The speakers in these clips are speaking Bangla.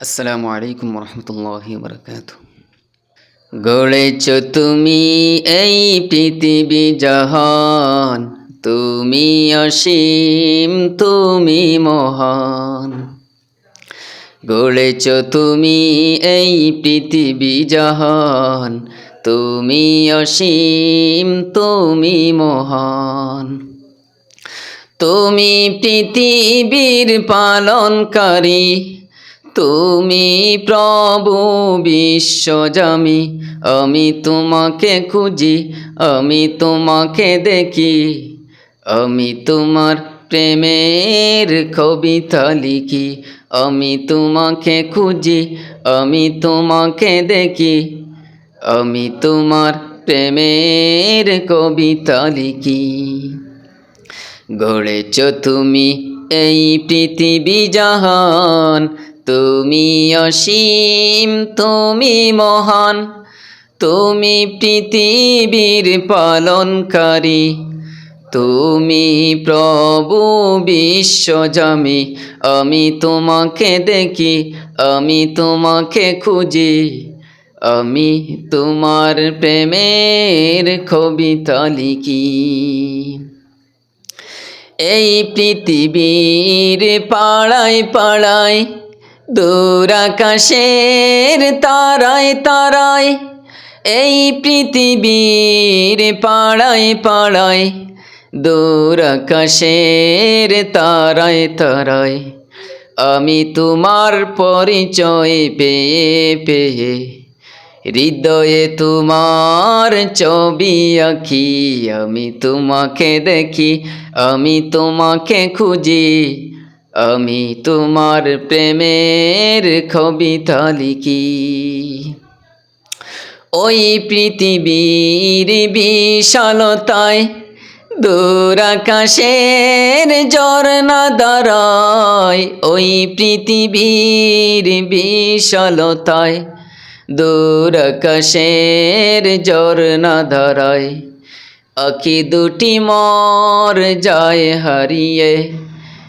আসসালামু আলাইকুম রহমতুল্লাহি বরকাত গড়েছ তুমি এই পৃথিবী জাহান, তুমি অসীম, তুমি মহান। গড়েছ তুমি এই পৃথিবী জাহান, তুমি অসীম, তুমি মহান। তুমি পৃথিবীর পালনকারী তুমি প্রভু বিশ্বজামি আমি তোমাকে খুঁজি, আমি তোমাকে দেখি, আমি তোমার প্রেমের কবিতা লিখি, আমি তোমাকে খুঁজি, আমি তোমাকে দেখি, আমি তোমার প্রেমের কবিতা লিখি। গড়েছ তুমি এই পৃথিবী জাহান তুমি অসীম, তুমি মহান, তুমি পৃথিবীর পালনকারী, তুমি প্রভু বিশ্বজামি আমি তোমাকে দেখি, আমি তোমাকে খুঁজি, আমি তোমার প্রেমের কবিতা লিখি। এই পৃথিবীর পাড়ায় পাড়ায় দূর আকাশের তারায় তারায়, এই পৃথিবীর পাড়ায় পাড়ায় দূর আকাশের তারায় তারায়, আমি তোমার পরিচয় পেয়ে পেয়ে, হৃদয়ে তোমার ছবি আঁকি, আমি তোমাকে দেখি, আমি তোমাকে খুঁজি আমি তোমার প্রেমের কবিতা লিখি। ওই পৃথিবীর বিশালতায় দূর আকাশের ঝর্ণা দাঁড়ায় ওই পৃথিবীর বিশালতায় দূর আকাশের ঝর্ণা দাঁড়ায় আখি দুটি মর যায় হারিয়ে।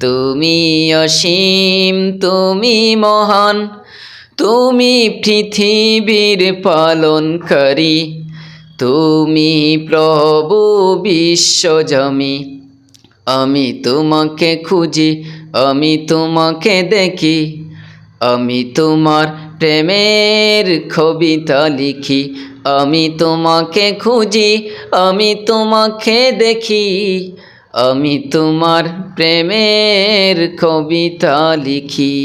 তুমি অসীম, তুমি মহান, তুমি পৃথিবীর পালনকারী, তুমি প্রভু বিশ্বজমি আমি তোমাকে খুঁজি, আমি তোমাকে দেখি, আমি তোমার প্রেমের কবিতা লিখি। আমি তোমাকে খুঁজি, আমি তোমাকে দেখি। আমি তোমার প্রেমের কবিতা লিখি।